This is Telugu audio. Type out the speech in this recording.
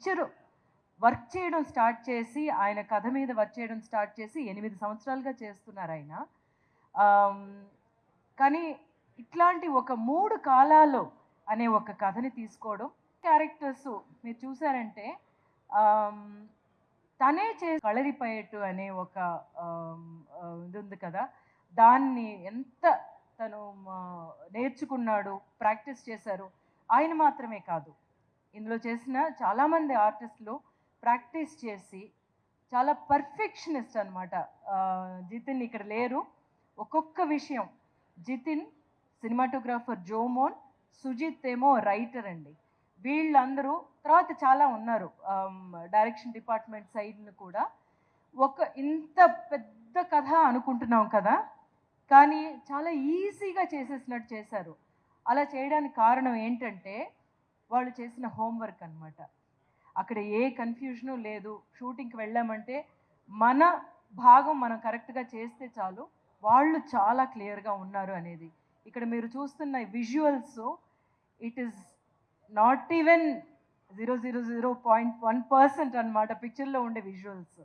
పిక్చరు వర్క్ చేయడం స్టార్ట్ చేసి ఆయన కథ మీద వర్క్ చేయడం స్టార్ట్ చేసి ఎనిమిది సంవత్సరాలుగా చేస్తున్నారు ఆయన. కానీ ఇట్లాంటి ఒక మూడు కాలాలు అనే ఒక కథని తీసుకోవడం క్యారెక్టర్స్ మీరు చూసారంటే తనే చే కళరిపోయేట్టు అనే ఒక ఇది ఉంది కదా దాన్ని ఎంత తను నేర్చుకున్నాడు ప్రాక్టీస్ చేశారు ఆయన మాత్రమే కాదు. ఇందులో చేసిన చాలామంది ఆర్టిస్టులు ప్రాక్టీస్ చేసి చాలా పర్ఫెక్షనిస్ట్ అనమాట జితిన్ ఇక్కడ లేరు. ఒక్కొక్క విషయం. జితిన్ సినిమాటోగ్రాఫర్ జోమోన్ సుజిత్ ఏమో రైటర్ అండి. వీళ్ళందరూ తర్వాత చాలా ఉన్నారు. డైరెక్షన్ డిపార్ట్మెంట్ సైడ్ను కూడా. ఒక ఇంత పెద్ద కథ అనుకుంటున్నాం కదా కానీ చాలా ఈజీగా చేసేసినట్టు చేశారు. అలా చేయడానికి కారణం ఏంటంటే వాళ్ళు చేసిన హోంవర్క్ అన్నమాట. అక్కడ ఏ కన్ఫ్యూజను లేదు. షూటింగ్కి వెళ్ళామంటే మన భాగం మనం కరెక్ట్గా చేస్తే చాలు. వాళ్ళు చాలా క్లియర్గా ఉన్నారు అనేది. ఇక్కడ మీరు చూస్తున్న visuals it is not even zero zero zero point one percent అనమాట పిక్చర్లో ఉండే విజువల్స్.